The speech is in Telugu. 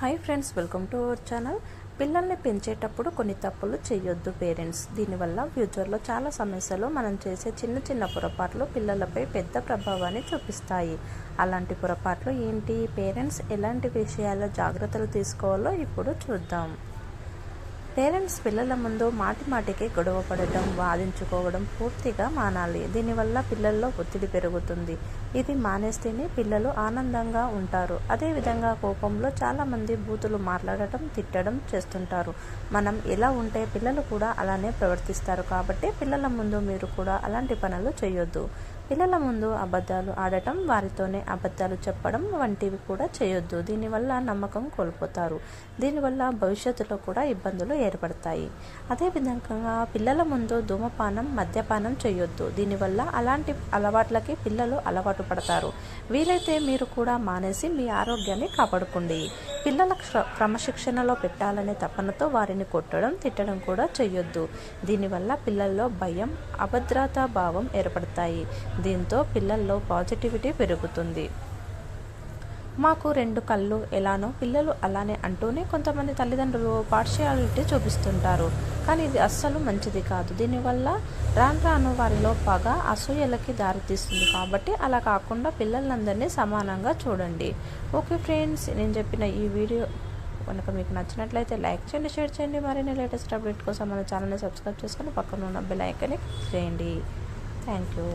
Hi friends welcome to our channel పిల్లల్ని పెంచేటప్పుడు కొన్ని తప్పులు చేయొద్దు పేరెంట్స్. దీనివల్ల ఫ్యూచర్లో చాలా సమస్యలు మనం చేసే చిన్న చిన్న పొరపాట్లు పిల్లలపై పెద్ద ప్రభావాన్ని చూపిస్తాయి. అలాంటి పొరపాట్లు ఏంటి? పేరెంట్స్ ఎలాంటి విషయాల్లో జాగ్రత్తలు తీసుకోవాలో ఇప్పుడు చూద్దాం. పేరెంట్స్ పిల్లల ముందు మాటి మాటికి గొడవ పడటం వాదించుకోవడం పూర్తిగా మానాలి. దీనివల్ల పిల్లల్లో ఒత్తిడి పెరుగుతుంది. ఇది మానేస్తేనే పిల్లలు ఆనందంగా ఉంటారు. అదేవిధంగా కోపంలో చాలామంది బూతులు మాట్లాడటం తిట్టడం చేస్తుంటారు. మనం ఎలా ఉంటే పిల్లలు కూడా అలానే ప్రవర్తిస్తారు. కాబట్టి పిల్లల ముందు మీరు కూడా అలాంటి పనులు చేయొద్దు. పిల్లల ముందు అబద్ధాలు ఆడటం వారితోనే అబద్ధాలు చెప్పడం వంటివి కూడా చేయొద్దు. దీనివల్ల నమ్మకం కోల్పోతారు. దీనివల్ల భవిష్యత్తులో కూడా ఇబ్బందులు ఏర్పడతాయి. అదేవిధంగా పిల్లల ముందు ధూమపానం మద్యపానం చేయొద్దు. దీనివల్ల అలాంటి అలవాట్లకి పిల్లలు అలవాటు పడతారు. వీలైతే మీరు కూడా మానేసి మీ ఆరోగ్యాన్ని కాపాడుకోండి. పిల్లల క్రమశిక్షణలో పెట్టాలనే తపనతో వారిని కొట్టడం తిట్టడం కూడా చేయొద్దు దీనివల్ల పిల్లల్లో భయం అభద్రతా భావం ఏర్పడతాయి. దీంతో పిల్లల్లో పాజిటివిటీ పెరుగుతుంది. మాకు రెండు కళ్ళు ఎలానో పిల్లలు అలానే అంటూనే కొంతమంది తల్లిదండ్రులు పార్షియాలిటీ చూపిస్తుంటారు. కానీ ఇది అస్సలు మంచిది కాదు. దీనివల్ల రాను రాను వారిలో పగ అసూయలకి దారితీస్తుంది. కాబట్టి అలా కాకుండా పిల్లలందరినీ సమానంగా చూడండి. ఓకే ఫ్రెండ్స్ నేను చెప్పిన ఈ వీడియో కనుక మీకు నచ్చినట్లయితే లైక్ చేయండి షేర్ చేయండి. మరిన్ని లేటెస్ట్ అప్డేట్ కోసం మన ఛానల్ని సబ్స్క్రైబ్ చేసుకొని పక్కన ఉన్న బెల్ ఐకాన్ని క్లిక్ చేయండి. Thank you.